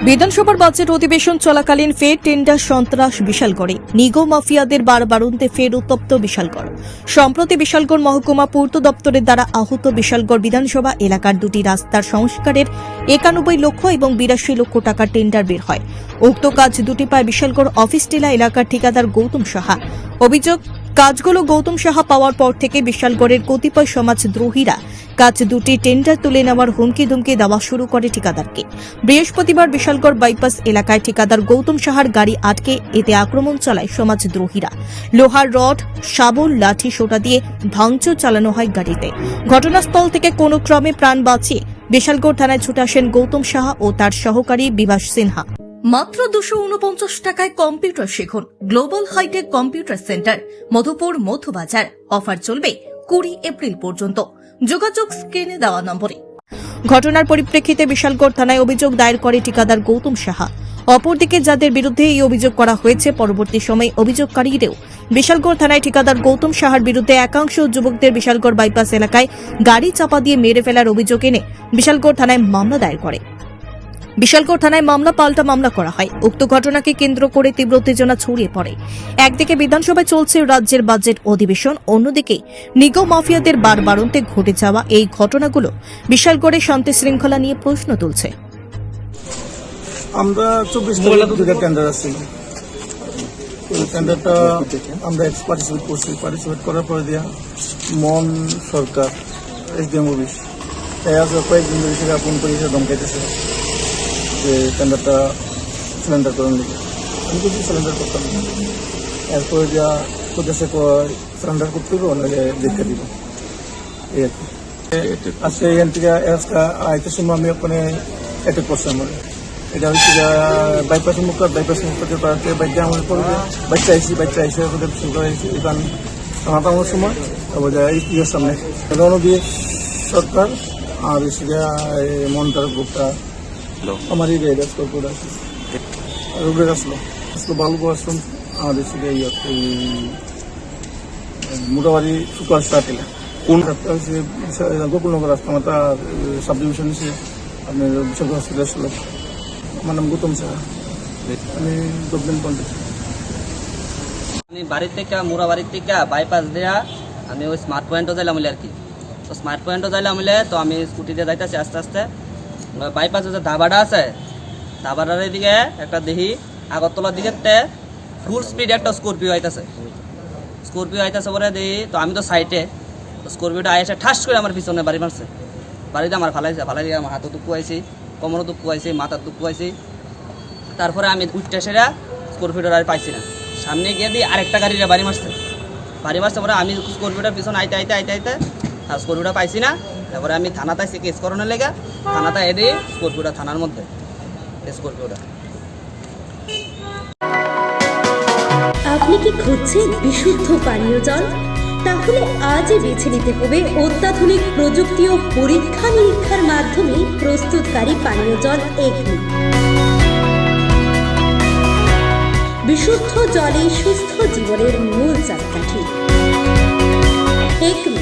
বিধানসভার বাজেট অধিবেশন চলাকালীন ফের টেন্ডার সন্ত্রাস বিশালগড়ে। নিগো মাফিয়াদের বারবারন্তে ফের উত্তপ্ত বিশালগড়। সম্প্রতি বিশালগড় মহকুমা পূর্ত দপ্তরের দ্বারা আহত বিশালগড় বিধানসভা এলাকার দুটি রাস্তার সংস্কারের একানব্বই লক্ষ এবং বিরাশি লক্ষ টাকার টেন্ডার বের হয়। উক্ত কাজ দুটি পায় বিশালগড় অফিস টিলা এলাকার ঠিকাদার গৌতম সাহা। অভিযোগ, কাজগুলো গৌতম সাহা পাওয়ার পর থেকে বিশালগড়ের কতিপয় সমাজদ্রোহীরা কাজ দুটি টেন্ডার তুলে নেওয়ার হুমকি ধুমকি দেওয়া শুরু করে ঠিকাদারকে। বৃহস্পতিবার বিশালগড় বাইপাস এলাকায় ঠিকাদার গৌতম সাহার গাড়ি আটকে, এতে আক্রমণ চালায় সমাজদ্রোহীরা। লোহার রড, শাবল, লাঠি, সোটা দিয়ে ভাঙচুর চালানো হয় গাড়িতে। ঘটনাস্থল থেকে কোনো ক্রমে প্রাণ বাঁচিয়ে বিশালগড় থানায় ছুটে আসেন গৌতম সাহা ও তার সহকারী বিভাস সিনহা। মাত্র দুশো উনপঞ্চাশ টাকায় কম্পিউটার শিখুন, global hitech computer centre, Madhupur Madhubazar offer চলবে কুড়ি এপ্রিল পর্যন্ত। যোগাযোগ স্ক্রিনে দেওয়া নম্বরে। ঘটনার পরিপ্রেক্ষিতে বিশালগড় থানায় অভিযোগ দায়ের করে ঠিকাদার গৌতম সাহা। অপরদিকে যাদের বিরুদ্ধে এই অভিযোগ করা হয়েছে, পরবর্তী সময়ে অভিযোগকারীরাও বিশালগড় থানায় ঠিকাদার গৌতম সাহার বিরুদ্ধে একাংশ যুবকদের বিশালগড় বাইপাস এলাকায় গাড়ি চাপা দিয়ে মেরে ফেলার অভিযোগ এনে বিশালগড় থানায় মামলা দায়ের করে। বিশালগড় থানায় মামলা পাল্টা মামলা করা হয়। উক্ত ঘটনাকে কেন্দ্র করে তীব্র উত্তেজনা ছড়িয়ে পড়ে। একদিকে বিধানসভায় চলছে রাজ্যের বাজেট অধিবেশন অন্যদিকে নিগম মাফিয়াদের বারবারন্তে ঘটে যাওয়া এই ঘটনাগুলো বিশালগড়ে শান্তি শৃঙ্খলা নিয়ে প্রশ্ন তুলছে। আমরা চব্বিশ টেন্ডার আছে। টেন্ডারটা আমরা পার্টিসিপেট করছি। পার্টিসিপেট করার পরে দিয়া মন সরকার এসডিএম অফিস তাই আজ কয়েকদিন ধরে সেটা ফোন করে এসে ধমকাইতেছে। যে টেন্ডারটা সিলিন্ডার করেন লিখে। আমি কিছু সিলিন্ডার করতাম না। এরপরে কোথায় কয় সিলিন্ডার করতে হবে নাহলে দেখতে দিব। এই আর কি। আজকে এখান থেকে আজকে আইতে সময় আমি ওখানে অ্যাটেক করছি আমার এটা হচ্ছে বাইপাস মুখ বাইপাস মুখ করতে বাইকটা আমার পড়বে। বাচ্চা আইসি বাচ্চা আইসে শুরু আইসি। এখান আমার সময় যায় ইয়ের সামনে। রণবীর সরকার আর এসে মন্তার গ্রুপটা মোটামুটি কোন রাস্তা হচ্ছে গোকুলনগর রাস্তা মাতা সাব ডিভিশন হচ্ছে আপনার বিশাল হসপিটাল ছিল আমার নাম গৌতম স্যার আমি গভর্নমেন্ট কন্ট্রাক্ট আমি বাড়ির থেকে মুরা বাড়ির থেকে বাইপাস দেয়া আমি ওই স্মার্ট পয়েন্টও যাইলাম বলে আর কি। তো স্মার্ট পয়েন্টও যাইলাম বলে তো আমি স্কুটিতে যাইতেছি আস্তে আস্তে। বাইপাসে যে ধাবাটা আছে। ধাবাটার এদিকে একটা দেখি আগরতলার দিকে ফুল স্পিড একটা স্করপিও আইতাছে। স্করপিও আইতাছে পরে দেখি তো আমি তো সাইডে তো স্করপিওটা আইসে ঠাস করে আমার পিছনে বাড়ি মারছে বাড়িতে আমার ফালাইছে, ফালাই দিয়ে আমার হাতও দুঃখ আইছি কোমরও দুঃখ আইছি মাথার দুঃখ আইছি তারপরে আমি উঠতে সেরা স্করপিওটা আর পাইছি না। সামনে গিয়ে দিয়ে আরেকটা গাড়িটা বাড়ি মারছে বাড়ি মারছে পরে আমি স্করপিওটার পিছনে আইতে আইতে আইতে আইতে আর স্করপিওটা পাইছি না। তারপরে আমি থানাতে আইসি কেস করানোর লেগে থানাতে এদি স্করপিওটা থানার মধ্যে, স্করপিওটা। আপনি কি খুঁজছেন বিশুদ্ধ পানীয় জল? তাহলে আজই বেছে নিতে হবে অত্যাধুনিক প্রযুক্তি ও পরীক্ষা নিরীক্ষার মাধ্যমে প্রস্তুতকারী পানীয় জল এগনি। বিশুদ্ধ জলে সুস্থ জীবনের মূল চাকাঠি। Acme